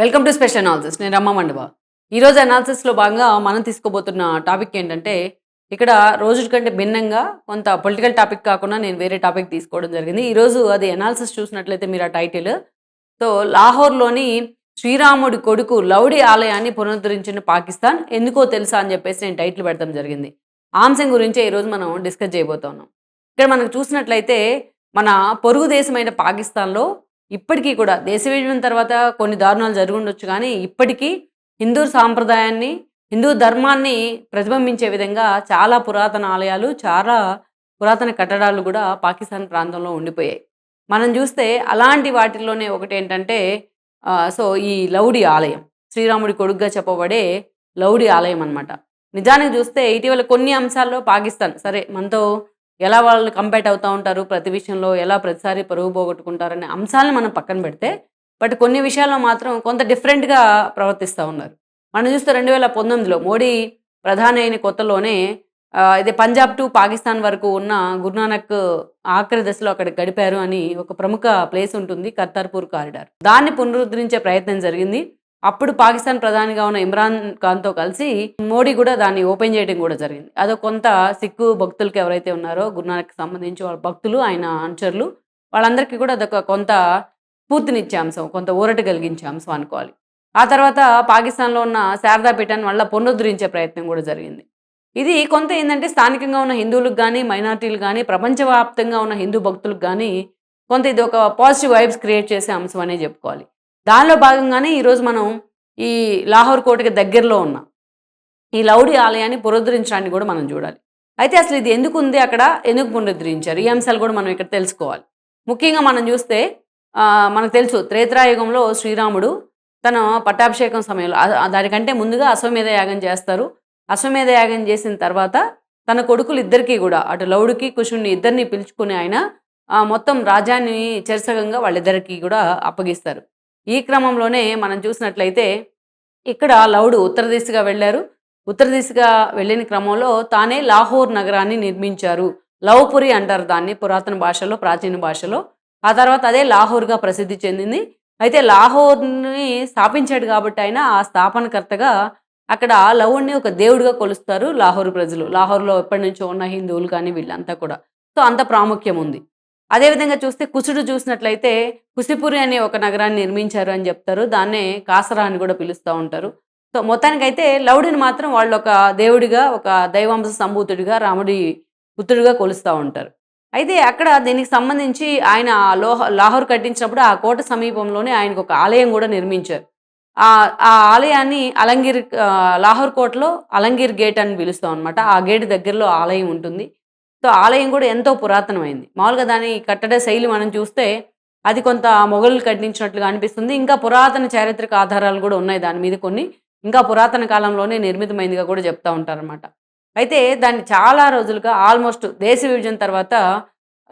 Welcome to special analysis నేను రమ్మ మండవ. ఈరోజు అనాలిసిస్లో భాగంగా మనం తీసుకోబోతున్న టాపిక్ ఏంటంటే ఇక్కడ రోజు కంటే భిన్నంగా కొంత పొలిటికల్ టాపిక్ కాకుండా నేను వేరే టాపిక్ తీసుకోవడం జరిగింది. ఈరోజు అది అనాలిసిస్ చూసినట్లయితే మీరు ఆ టైటిల్ సో లాహోర్లోని శ్రీరాముడి కొడుకు లౌడి ఆలయాన్ని పునరుద్ధరించిన పాకిస్తాన్. ఎందుకో తెలుసా అని చెప్పేసి నేను టైటిల్ పెడతాం జరిగింది. ఆంశం గురించే ఈరోజు మనం డిస్కస్ చేయబోతున్నాం. ఇక్కడ మనం చూసినట్లయితే మన పొరుగు దేశమైన పాకిస్తాన్లో ఇప్పటికీ కూడా దేశ విభజన తర్వాత కొన్ని దారుణాలు జరుగుండొచ్చు కానీ ఇప్పటికీ హిందూ సాంప్రదాయాన్ని హిందూ ధర్మాన్ని ప్రతిబింబించే విధంగా చాలా పురాతన ఆలయాలు చాలా పురాతన కట్టడాలు కూడా పాకిస్తాన్ ప్రాంతంలో ఉండిపోయాయి. మనం చూస్తే అలాంటి వాటిల్లోనే ఒకటి ఏంటంటే సో ఈ లౌడి ఆలయం శ్రీరాముడి కొడుగ్గా చెప్పబడే లౌడి ఆలయం అన్నమాట. నిజానికి చూస్తే ఇటీవల కొన్ని అంశాల్లో పాకిస్తాన్ సరే మనతో ఎలా వాళ్ళు కంపేట్ అవుతూ ఉంటారు ప్రతి విషయంలో ఎలా ప్రతిసారి పరుగు పోగొట్టుకుంటారనే అంశాలను మనం పక్కన పెడితే బట్ కొన్ని విషయాల్లో మాత్రం కొంత డిఫరెంట్గా ప్రవర్తిస్తూ ఉన్నారు. మనం చూస్తే రెండు వేల పంతొమ్మిదిలో మోడీ ప్రధాని అయిన కొత్తలోనే ఇది పంజాబ్ టు పాకిస్తాన్ వరకు ఉన్న గురునానక్ ఆఖరి దశలో అక్కడ గడిపారు అని ఒక ప్రముఖ ప్లేస్ ఉంటుంది కర్తార్పూర్ కారిడార్. దాన్ని పునరుద్ధరించే ప్రయత్నం జరిగింది. అప్పుడు పాకిస్తాన్ ప్రధానిగా ఉన్న ఇమ్రాన్ ఖాన్తో కలిసి మోడీ కూడా దాన్ని ఓపెన్ చేయడం కూడా జరిగింది. అదో కొంత సిక్కు భక్తులకి ఎవరైతే ఉన్నారో గురునానక్ సంబంధించి వాళ్ళ భక్తులు ఆయన అనుచరులు వాళ్ళందరికీ కూడా అదొక కొంత స్ఫూర్తినిచ్చే అంశం కొంత ఊరట కలిగించే అంశం అనుకోవాలి. ఆ తర్వాత పాకిస్తాన్లో ఉన్న శారదాపీఠాన్ని మళ్ళీ పునరుద్ధరించే ప్రయత్నం కూడా జరిగింది. ఇది కొంత ఏంటంటే స్థానికంగా ఉన్న హిందువులకు కానీ మైనార్టీలు కానీ ప్రపంచవ్యాప్తంగా ఉన్న హిందూ భక్తులకు కానీ కొంత ఇది ఒక పాజిటివ్ వైబ్స్ క్రియేట్ చేసే అంశం అనే చెప్పుకోవాలి. దానిలో భాగంగానే ఈరోజు మనం ఈ లాహోర్ కోటకి దగ్గరలో ఉన్నాం ఈ లౌడి ఆలయాన్ని పునరుద్ధరించడానికి కూడా మనం చూడాలి. అయితే అసలు ఇది ఎందుకు ఉంది అక్కడ? ఎందుకు పునరుద్ధరించారు? ఈ అంశాలు కూడా మనం ఇక్కడ తెలుసుకోవాలి. ముఖ్యంగా మనం చూస్తే మనకు తెలుసు త్రేత్రాయుగంలో శ్రీరాముడు తన పట్టాభిషేకం సమయంలో దానికంటే ముందుగా అశ్వమేధ యాగం చేస్తారు. అశ్వమేధ యాగం చేసిన తర్వాత తన కొడుకులు ఇద్దరికీ కూడా అటు లౌడికి కుషుణ్ణి ఇద్దరిని పిలుచుకుని ఆయన మొత్తం రాజ్యాన్ని చరిసగంగా వాళ్ళిద్దరికీ కూడా అప్పగిస్తారు. ఈ క్రమంలోనే మనం చూసినట్లయితే ఇక్కడ లవుడు ఉత్తర దిశగా వెళ్ళారు. ఉత్తర దిశగా వెళ్ళిన క్రమంలో తానే లాహోర్ నగరాన్ని నిర్మించారు. లవ్పురి అంటారు దాన్ని పురాతన భాషలో ప్రాచీన భాషలో. ఆ తర్వాత అదే లాహోర్గా ప్రసిద్ధి చెందింది. అయితే లాహోర్ని స్థాపించాడు కాబట్టి ఆయన ఆ స్థాపనకర్తగా అక్కడ లవుణ్ణి ఒక దేవుడిగా కొలుస్తారు లాహోర్ ప్రజలు. లాహోర్లో ఎప్పటి నుంచో ఉన్న హిందువులు కానీ వీళ్ళంతా కూడా. సో అంత ప్రాముఖ్యం ఉంది. అదేవిధంగా చూస్తే కుసుడు చూసినట్లయితే కుసిపురి అనే ఒక నగరాన్ని నిర్మించారు అని చెప్తారు. దాన్నే కాసరా అని కూడా పిలుస్తూ ఉంటారు. సో మొత్తానికైతే లవుడిని మాత్రం వాళ్ళు ఒక దేవుడిగా ఒక దైవాంశ సంభూతుడిగా రాముడి పుత్రుడిగా కొలుస్తూ ఉంటారు. అయితే అక్కడ దీనికి సంబంధించి ఆయన లోహ లాహోర్ కట్టించినప్పుడు ఆ కోట సమీపంలోనే ఆయనకు ఒక ఆలయం కూడా నిర్మించారు. ఆ ఆ ఆలయాన్ని అలంగిర్ లాహోర్ కోటలో అలంగిర్ గేట్ అని పిలుస్తాం అనమాట ఆ గేట్ దగ్గరలో ఆలయం ఉంటుంది. సో ఆలయం కూడా ఎంతో పురాతనమైంది. మామూలుగా దాని కట్టడ శైలి మనం చూస్తే అది కొంత మొఘలు కట్టించినట్లుగా అనిపిస్తుంది. ఇంకా పురాతన చారిత్రక ఆధారాలు కూడా ఉన్నాయి దాని మీద కొన్ని. ఇంకా పురాతన కాలంలోనే నిర్మితమైందిగా కూడా చెప్తా ఉంటారనమాట అయితే దాన్ని చాలా రోజులుగా ఆల్మోస్ట్ దేశ విభజన తర్వాత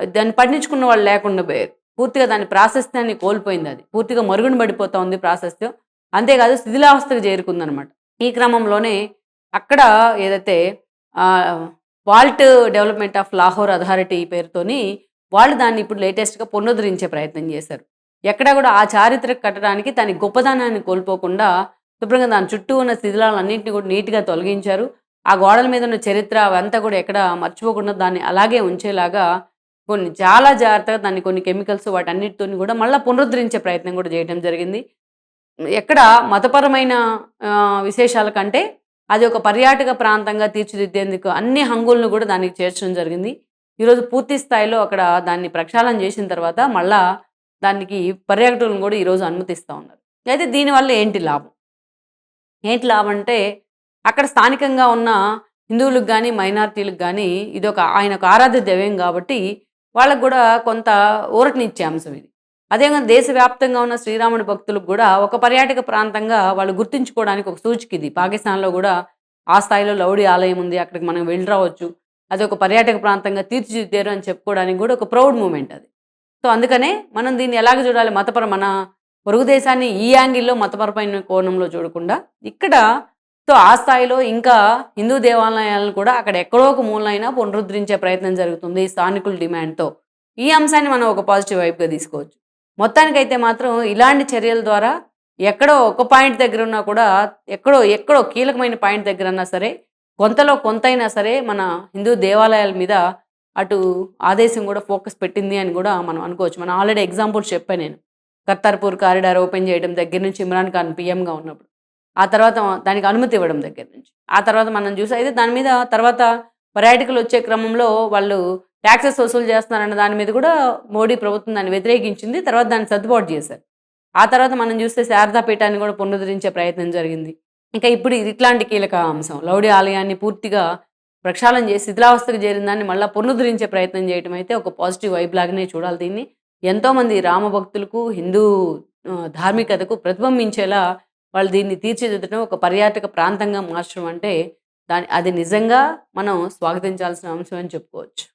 దాన్ని పట్టించుకున్న వాళ్ళు లేకుండా పోయారు. పూర్తిగా దాని ప్రాశస్త్యాన్ని కోల్పోయింది అది. పూర్తిగా మరుగున పడిపోతా ఉంది ప్రాశస్త్యం. అంతేకాదు శిథిలావస్థకు చేరుకుందనమాట ఈ క్రమంలోనే అక్కడ ఏదైతే walled development of Lahore authority పేరుతోని వాళ్ళు దాన్ని ఇప్పుడు లేటెస్ట్గా పునరుద్ధరించే ప్రయత్నం చేశారు. ఎక్కడ కూడా ఆ చారిత్రక కట్టడానికి దాని గొప్పదనాన్ని కోల్పోకుండా శుభ్రంగా దాని చుట్టూ ఉన్న శిథిలాలన్నింటినీ కూడా నీట్గా తొలగించారు. ఆ గోడల మీద ఉన్న చరిత్ర అవంతా కూడా ఎక్కడ మర్చిపోకుండా దాన్ని అలాగే ఉంచేలాగా కొన్ని చాలా జాగ్రత్తగా దాన్ని కొన్ని కెమికల్స్ వాటన్నిటితో కూడా మళ్ళీ పునరుద్ధరించే ప్రయత్నం కూడా చేయడం జరిగింది. ఎక్కడ మతపరమైన విశేషాల కంటే అది ఒక పర్యాటక ప్రాంతంగా తీర్చిదిద్దేందుకు అన్ని హంగులను కూడా దానికి చేర్చడం జరిగింది. ఈరోజు పూర్తి స్థాయిలో అక్కడ దాన్ని ప్రక్షాళన చేసిన తర్వాత మళ్ళా దానికి పర్యాటకులను కూడా ఈరోజు అనుమతిస్తూ ఉన్నారు. అయితే దీనివల్ల ఏంటి లాభం? ఏంటి లాభం అంటే అక్కడ స్థానికంగా ఉన్న హిందువులకు కానీ మైనారిటీలకు కానీ ఇది ఒక ఆయన ఒక ఆరాధ్య దైవం కాబట్టి వాళ్ళకు కూడా కొంత ఊరటనిచ్చే అంశం ఇది. అదేవిధంగా దేశవ్యాప్తంగా ఉన్న శ్రీరాముడి భక్తులకు కూడా ఒక పర్యాటక ప్రాంతంగా వాళ్ళు గుర్తుంచుకోవడానికి ఒక సూచిక ఇది. పాకిస్తాన్లో కూడా ఆ స్థాయిలో లౌడి ఆలయం ఉంది. అక్కడికి మనం వెళ్ళి రావచ్చు. అది ఒక పర్యాటక ప్రాంతంగా తీర్చిదిద్దారు అని చెప్పుకోవడానికి కూడా ఒక ప్రౌడ్ మూమెంట్ అది. సో అందుకనే మనం దీన్ని ఎలాగ చూడాలి? మతపర మన పొరుగు దేశాన్ని ఈ యాంగిల్లో మతపరమైన కోణంలో చూడకుండా ఇక్కడ సో ఆ స్థాయిలో ఇంకా హిందూ దేవాలయాలను కూడా అక్కడ ఎక్కడో ఒక మూలైనా పునరుద్ధరించే ప్రయత్నం జరుగుతుంది స్థానికుల డిమాండ్తో. ఈ అంశాన్ని మనం ఒక పాజిటివ్ వైపుగా తీసుకోవచ్చు. మొత్తానికైతే మాత్రం ఇలాంటి చర్యల ద్వారా ఎక్కడో ఒక పాయింట్ దగ్గర ఉన్నా కూడా ఎక్కడో ఎక్కడో కీలకమైన పాయింట్ దగ్గర అన్నా సరే కొంతలో కొంతైనా సరే మన హిందూ దేవాలయాల మీద అటు ఆదేశం కూడా ఫోకస్ పెట్టింది అని కూడా మనం అనుకోవచ్చు. మనం ఆల్రెడీ ఎగ్జాంపుల్స్ చెప్పాను నేను. కర్తార్పూర్ కారిడార్ ఓపెన్ చేయడం దగ్గర నుంచి ఇమ్రాన్ ఖాన్ పిఎంగా ఉన్నప్పుడు. ఆ తర్వాత దానికి అనుమతి ఇవ్వడం దగ్గర నుంచి. ఆ తర్వాత మనం చూసి అయితే దాని మీద తర్వాత పర్యాటకులు వచ్చే క్రమంలో వాళ్ళు ట్యాక్సెస్ వసూలు చేస్తున్నారన్న దాని మీద కూడా మోడీ ప్రభుత్వం దాన్ని వ్యతిరేకించింది. తర్వాత దాన్ని సర్దుబాటు చేశారు. ఆ తర్వాత మనం చూస్తే శారదా పీఠాన్ని కూడా పునరుద్ధరించే ప్రయత్నం జరిగింది. ఇంకా ఇప్పుడు ఇట్లాంటి కీలక అంశం. లౌడి ఆలయాన్ని పూర్తిగా ప్రక్షాళన చేసి శిథిలావస్థకు చేరిన దాన్ని మళ్ళీ పునరుద్ధరించే ప్రయత్నం చేయడం అయితే ఒక పాజిటివ్ వైబ్ లాగానే చూడాలి దీన్ని. ఎంతోమంది రామభక్తులకు హిందూ ధార్మికతకు ప్రతిబింబించేలా వాళ్ళు దీన్ని తీర్చిదిద్దడం ఒక పర్యాటక ప్రాంతంగా మార్చడం అంటే దాని అది నిజంగా మనం స్వాగతించాల్సిన అంశం అని చెప్పుకోవచ్చు.